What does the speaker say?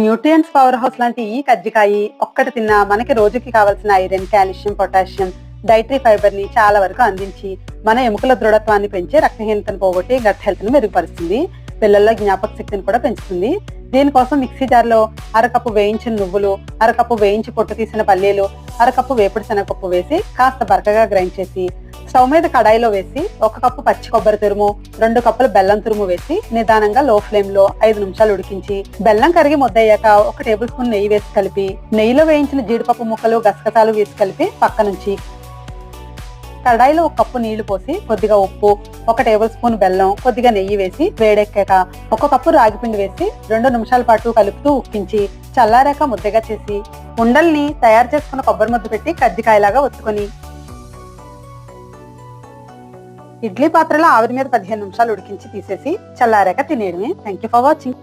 Nutrients power house లాంటి ఈ కజ్జికాయి ఒక్కటి తిన్నా మనకి రోజుకి కావాల్సిన ఐరన్ కాల్షియం పొటాషియం డైటరీ ఫైబర్ని చాలా వరకు అందించి మన ఎముకల దృఢత్వాన్ని పెంచి రక్తహీనతను పోగొట్టి గట్ హెల్త్ను మెరుగుపరుస్తుంది. పిల్లల్లో జ్ఞాపక శక్తిని కూడా పెంచుతుంది. దీనికోసం మిక్సీ జార్లో అరకప్పు వేయించిన నువ్వులు అరకప్పు వేయించి పొట్టు తీసిన పల్లీలు అరకప్పు వేపుడు శనగపప్పు వేసి కాస్త బరకగా గ్రైండ్ చేసి స్టవ్ మీద కడాయిలో వేసి ఒక కప్పు పచ్చి కొబ్బరి తురుము రెండు కప్పులు బెల్లం తురుము వేసి నిదానంగా లో ఫ్లేమ్లో ఐదు నిమిషాలు ఉడికించి బెల్లం కరిగి ముద్దయ్యాక ఒక టేబుల్ స్పూన్ నెయ్యి వేసి కలిపి నెయ్యిలో వేయించిన జీడిపప్పు ముక్కలు గసగసాలు వేసి కలిపి పక్క నుంచి కడాయిలో ఒక కప్పు నీళ్ళు పోసి కొద్దిగా ఉప్పు ఒక టేబుల్ స్పూన్ బెల్లం కొద్దిగా నెయ్యి వేసి వేడెక్కాక ఒక కప్పు రాగిపిండి వేసి రెండు నిమిషాల పాటు కలుపుతూ ఉక్కించి చల్లారాక ముద్దగా చేసి ఉండల్ని తయారు చేసుకున్న కొబ్బరి ముద్ద పెట్టి కజ్జికాయలాగా ఒత్తుకొని ఇడ్లీ పాత్రలో ఆవిరి మీద పదిహేను నిమిషాలు ఉడికించి తీసేసి చల్లారాక తినేయడమే. Thank you for watching